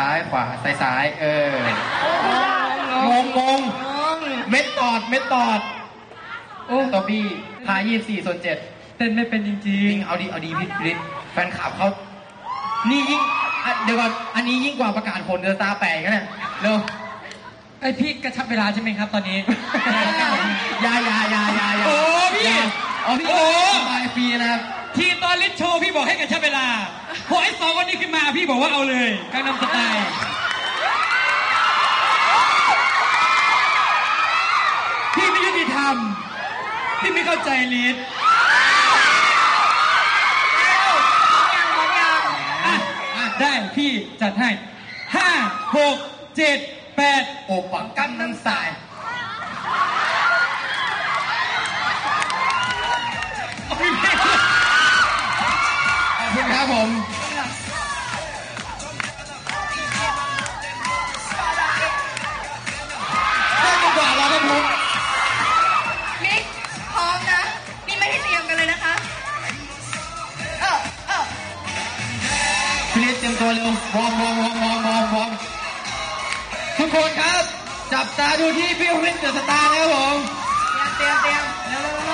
ซ้ายขวาซ้ายซ้ายเอองงงงเม็ดตอดเม็ดตอดโอ้ตัวบี้พายี่สี่ส่วนเจ็ดเต้นไม่เป็นจริจริงงเอาดีเอาดีพี่ฤทธิ์แฟนคลับเขานี่ยิ่งอะเดี๋ยวก่อนอันนี้ยิ่งกว่าประกาศผลเดอร์ตาแปลกนะเนี่ยเร็วๆไอพี่กระชับเวลาใช่ไหมครับตอนนี้ บายฟรีนะครับ ทีตอนลิทโชว์พี่บอกให้กระชับเวลาพอไอ้สองคนนี้ขึ้นมาพี่บอกว่าเอาเลยกังนำสไตล์พี่ไม่ยุติธรรม พี่ไม่เข้าใจลิทได้พี่จัดให้ห้าหกเจ็ดแปดโอบปักกั้นน้ำสาย คุณครับผมได้ดีกว่าเราครับผมมิกพร้อมนะนี่ไม่ได้เตรียมกันเลยนะคะ เออเออพี่ฤทธิ์เตรียมตัวเร็ววอร์มวอร์มวอร์มวอร์มวอร์มวอร์มทุกคนครับ จับตาดูที่พี่ฤทธิ์เดอะสตาร์นะครับผม เตรียมเตรียมเตรียม